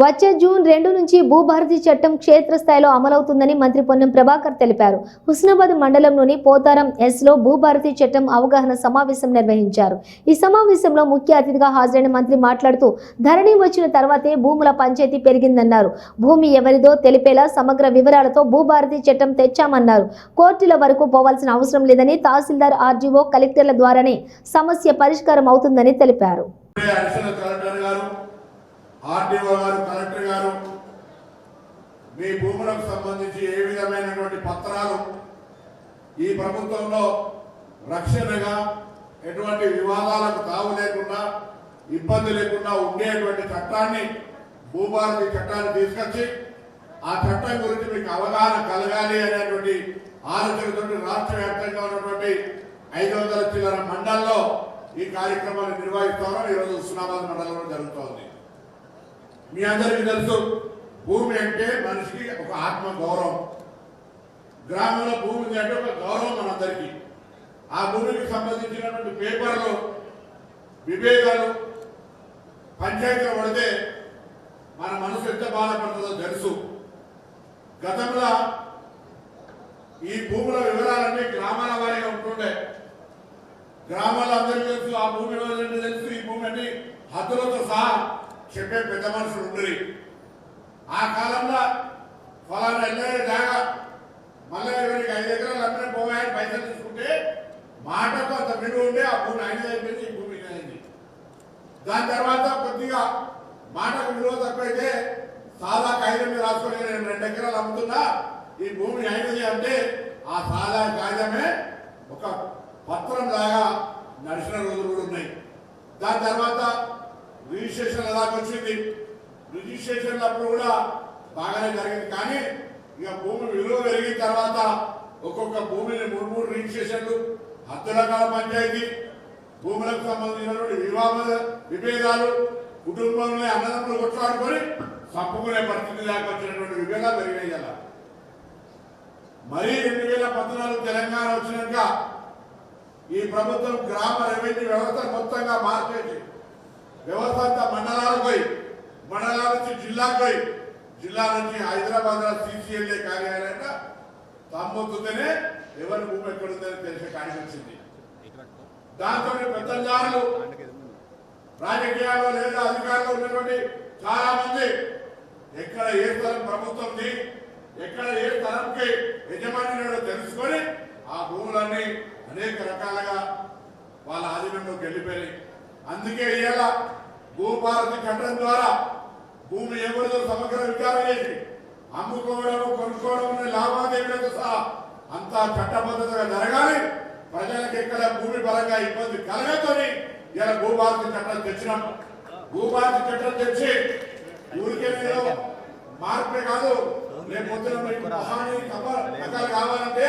వచ్చే జూన్ రెండు నుంచి భూభారతి చట్టం క్షేత్రస్థాయిలో అమలవుతుందని మంత్రి పొన్నం ప్రభాకర్ తెలిపారు. హుస్నాబాద్ మండలంలోని పోతారం ఎస్లో భూభారతి చట్టం అవగాహన సమావేశం నిర్వహించారు. ఈ సమావేశంలో ముఖ్య అతిథిగా హాజరైన మంత్రి మాట్లాడుతూ ధరణి వచ్చిన తర్వాతే భూముల పంచాయతీ పెరిగిందన్నారు. భూమి ఎవరిదో తెలిపేలా సమగ్ర వివరాలతో భూభారతి చట్టం తెచ్చామన్నారు. కోర్టుల వరకు పోవాల్సిన అవసరం లేదని తహసీల్దార్ ఆర్జీఓ కలెక్టర్ల ద్వారానే సమస్య పరిష్కారం అవుతుందని తెలిపారు ఇప్పుడే అడిషనల్ కలెక్టర్ గారు ఆర్డీఓ గారు కలెక్టర్ గారు మీ భూములకు సంబంధించి ఏ విధమైనటువంటి పత్రాలు ఈ ప్రభుత్వంలో రక్షణగా ఎటువంటి వివాదాలకు తావు లేకుండా ఇబ్బంది లేకుండా ఉండేటువంటి చట్టాన్ని భూభారతి చట్టాన్ని తీసుకొచ్చి ఆ చట్టం గురించి మీకు అవగాహన కలగాలి అనేటువంటి ఆలోచనతో రాష్ట్ర వ్యాప్తంగా ఉన్నటువంటి ఐదు వందల చిల్లర మండల్లో ఈ కార్యక్రమాన్ని నిర్వహిస్తారో ఈరోజు హుస్నాబాద్ మండలంలో జరుగుతోంది. మీ అందరికీ తెలుసు భూమి అంటే మనిషికి ఒక ఆత్మ గౌరవం. గ్రామంలో భూమి అంటే ఒక గౌరవం మనందరికీ ఆ భూమికి సంబంధించినటువంటి పేపర్లు విభేదాలు పంచాయతీలో పడితే మన మనసు ఎంత బాధపడుతుందో తెలుసు. గతంలో ఈ భూముల వివరాలన్నీ గ్రామాల వారీగా ఉంటుండే. గ్రామాల్లో అందరికీ తెలుసు ఆ భూమి తెలుసు ఈ భూమి అన్ని హద్దులతో సహా చెప్పే పెద్ద మనుషులు ఉండరు. ఆ కాలంలో ఫలానా ఎల్లే జాగా మళ్ళీ ఎవరికి ఐదు ఎకరాలు అమ్మిన పోవాయని పైసలు తీసుకుంటే మాటకు అంత విలువ ఉండే ఆ భూమి ఆయన అయిపోయింది ఈ భూమి అయింది దాని తర్వాత కొద్దిగా మాటకు విలువ తక్కువైతే సాదా కాగితం మీద రాసుకొని నేను రెండు ఎకరాలు అమ్ముతున్నా ఈ భూమి అయినది అంటే ఆ సాదా కాగితమే ఒక పత్రం లాగా నడిచిన రోజులు కూడా ఉన్నాయి. దాని తర్వాత రిజిస్ట్రేషన్ దాకా వచ్చింది. రిజిస్ట్రేషన్ అప్పుడు కూడా బాగానే జరిగింది. కానీ ఇక భూమి విలువ పెరిగిన తర్వాత ఒక్కొక్క భూమిని మూడు మూడు రిజిస్ట్రేషన్లు. హద్దుల కాల పంచాయతీ భూములకు సంబంధించినటువంటి వివాహ విభేదాలు కుటుంబంలో అన్నదమ్ములు కొట్లాడుకొని చంపుకునే పరిస్థితి దాకా వచ్చినటువంటి విభేదాలు పెరిగినాయి కదా. మరీ రెండు వేల పద్నాలుగు తెలంగాణ వచ్చినాక ఈ ప్రభుత్వం గ్రామ రెవెన్యూ వ్యవస్థ మొత్తంగా మార్చేసి వ్యవస్థ అంతా మండలాలకు పోయి మండలాల నుంచి జిల్లాకు పోయి జిల్లా నుంచి హైదరాబాద్ సిసిఎల్ఏ కార్యాలయంగా తమ్మొత్తుతేనే ఎవరి భూమి ఎక్కడుందని తెలిసే కార్యం వచ్చింది. దాంతో పెద్దదారులు రాజకీయాల్లో లేదా అధికారంలో ఉన్నటువంటి చాలా మంది ఎక్కడ ఏ స్థలం ప్రభుత్వంది ఎక్కడ ఏ స్థలంకి యజమాని తెలుసుకొని ఆ భూములన్నీ అనేక రకాలుగా వాళ్ళ ఆధీనంలోకి వెళ్ళిపోయినాయి. అందుకే ఇవాళ భూభారతి చట్టం ద్వారా భూమి ఎవరితో సమగ్ర విచారణ చేసి అమ్ముకోవడం కొనుక్కోవడం లావాదేవీలతో సహా అంతా చట్టబద్ధతగా జరగాలి. ప్రజలకు ఎక్కడ భూమి పరంగా ఇబ్బంది కలగదని ఇలా భూభారతి చట్టం తెచ్చినాం. భూభారతి చట్టం తెచ్చి ఊరికే ఏదో మార్పే కాదు రేపు పొద్దున మీకు పహాని కబ- కావాలంటే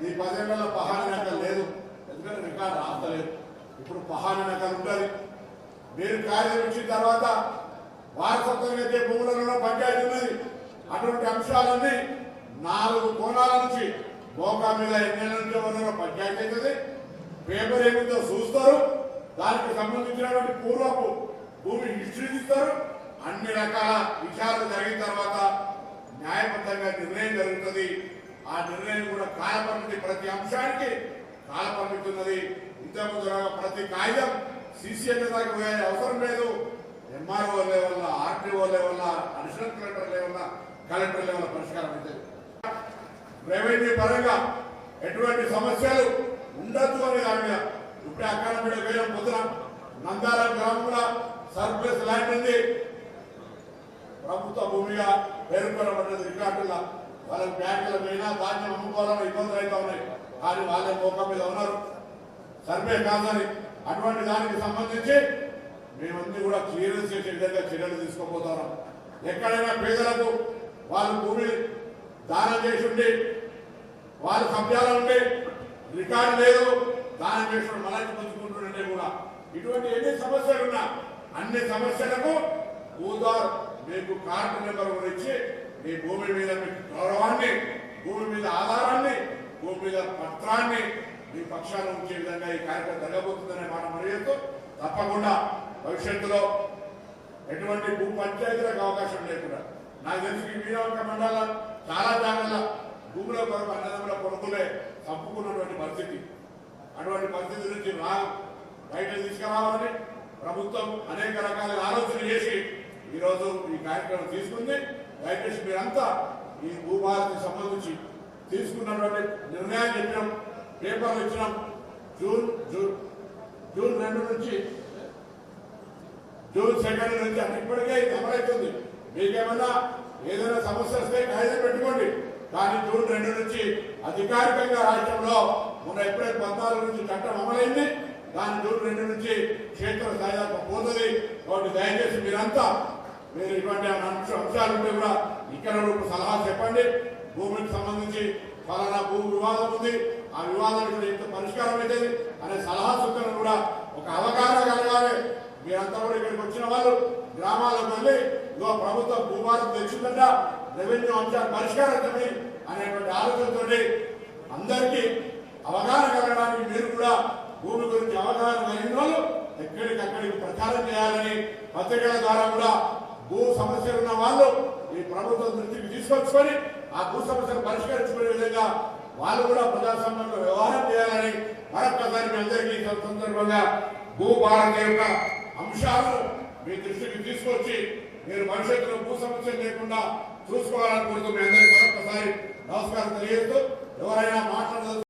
ఈ పదేళ్ళలో పహాని నకలు లేదు. ఎందుకంటే రికార్డు రాస్తలేదు. ఇప్పుడు పహాన నకలు ఉంటుంది మీరు కార్యం ఇచ్చిన తర్వాత వారసత్వంగా అయితే భూములలో పంచాయతీ ఉన్నది. అటువంటి అంశాలన్నీ నాలుగు కోణాల నుంచి మోకా మీద ఎన్నెల నుంచి పంచాయతీ అవుతుంది. పేపర్ ఏమిటో చూస్తారు. దానికి సంబంధించినటువంటి పూర్వపు భూమి హిస్టరీ ఇస్తారు అన్ని రకాల విషయాలు జరిగిన తర్వాత న్యాయబద్ధంగా నిర్ణయం జరుగుతుంది. ఆ నిర్ణయం కూడా కాలపరిమితి ప్రతి అంశానికి కాలపరిమితి ఉన్నది. ఇంతకుముందు ప్రతి కాగితం సిసిఎల్ దాకా పోయే అవసరం లేదు. MRO level RTO level additional collector level collector level పరిష్కారం అయితే రెవెన్యూ పరంగా ఎటువంటి సమస్యలు ఉండదు అనే దాని మీద ఇప్పుడే అక్కడ మీద వేలం పొద్దున నందాల గ్రామంలో సర్ప్లస్ ల్యాండ్ ఉంది. ప్రభుత్వ భూమిగా పేర్కొనబడ్డది రికార్డుల వాళ్ళ బ్యాంకుల మీద ధాన్యం అమ్ముకోవాలని ఇబ్బందులు అయితే ఉన్నాయి. కానీ వాళ్ళే మోకం మీద ఉన్నారు. సర్వే కాదని అటువంటి దానికి సంబంధించి మేమన్నీ కూడా క్లియరెన్స్ చేసే విధంగా చర్యలు తీసుకోబోతున్నాం. ఎక్కడైనా పేదలకు వాళ్ళు భూమి దానం చేసి ఉండి వాళ్ళు కబ్జాలు ఉండి రికార్డు లేదు దానం చేసిన మనకి పంచుకుంటుండే కూడా. ఇటువంటి ఎన్ని సమస్యలు ఉన్నా అన్ని సమస్యలకు భూదార్ మీకు కార్డు నెంబర్ ఇచ్చి మీ భూమి మీద మీకు గౌరవాన్ని భూమి మీద ఆధారాన్ని భూమి మీద పత్రాన్ని మీ పక్షాన ఉంచే విధంగా ఈ కార్యక్రమం జరగబోతుందనే మాట మరియు తప్పకుండా భవిష్యత్తులో ఎటువంటి భూ పంచాయతీలకు అవకాశం లేకుండా నాకు తెలిసి ఈ వీరవంక మండల చాలా జాగ్రత్త భూముల కొరకు అన్నదమ్ముల కొనుక్కులే తప్పుకున్నటువంటి పరిస్థితి. అటువంటి పరిస్థితి నుంచి రా బయట తీసుకురావాలని ప్రభుత్వం అనేక రకాల ఆలోచన చేసి ఈరోజు ఈ కార్యక్రమం తీసుకుంది. దయచేసి మీరంతా ఈ భూభారతికి సంబంధించి తీసుకున్నటువంటి నిర్ణయాన్ని చెప్పినాం. పేపర్ ఇచ్చినాం జూన్ జూన్ జూన్ రెండు నుంచి జూన్ సెకండ్ నుంచి అది ఇప్పటికే ఇది అమలవుతుంది మీకేమన్నా ఏదైనా సమస్య వస్తే కాయిదా పెట్టుకోండి. కానీ జూన్ రెండు నుంచి అధికారికంగా రాష్ట్రంలో మొన్న ఏప్రిల్ పద్నాలుగు నుంచి చట్టం అమలైంది. దాని జూన్ రెండు నుంచి క్షేత్ర దాదాపు పోతుంది. కాబట్టి దయచేసి మీరంతా మీరు ఇటువంటి అంశ- అంశాలు ఉంటే కూడా ఇక్కడ ఒక సలహా చెప్పండి. భూమికి సంబంధించి ఫలానా భూమి వివాదం ఉంది. ఆ వివాదానికి ఎంత పరిష్కారం అయితే అనే సలహా సూచనలు కూడా ఒక అవగాహన కలగాలి. మీరంతా కూడా ఇక్కడికి వచ్చిన వాళ్ళు గ్రామాలకు వెళ్ళి ఇదో ప్రభుత్వ భూభారం తెచ్చిందంట రెవెన్యూ అంశాలు పరిష్కారమే అనేటువంటి ఆలోచనతో అందరికీ అవగాహన కలగడానికి మీరు కూడా భూమి గురించి అవగాహన కలిగిన వాళ్ళు ఎక్కడికక్కడికి ప్రచారం చేయాలని పత్రికల ద్వారా కూడా భూ సమస్యలు ఉన్న వాళ్ళు ఈ ప్రభుత్వం దృష్టికి తీసుకొచ్చుకొని ఆ భూ సమస్యను పరిష్కరించుకునే విధంగా వాళ్ళు కూడా ప్రజాస్వామ్యంలో వ్యవహారం చేయాలని మరొక్కసారి మీ అందరికీ సందర్భంగా భూభారత యొక్క అంశాలను మీ దృష్టికి తీసుకొచ్చి మీరు భవిష్యత్తులో భూ సమస్య లేకుండా చూసుకోవాలని కోరుతూ మీ అందరికీ మరొకసారి నమస్కారం తెలియజేస్తూ ఎవరైనా మాట్లాడదు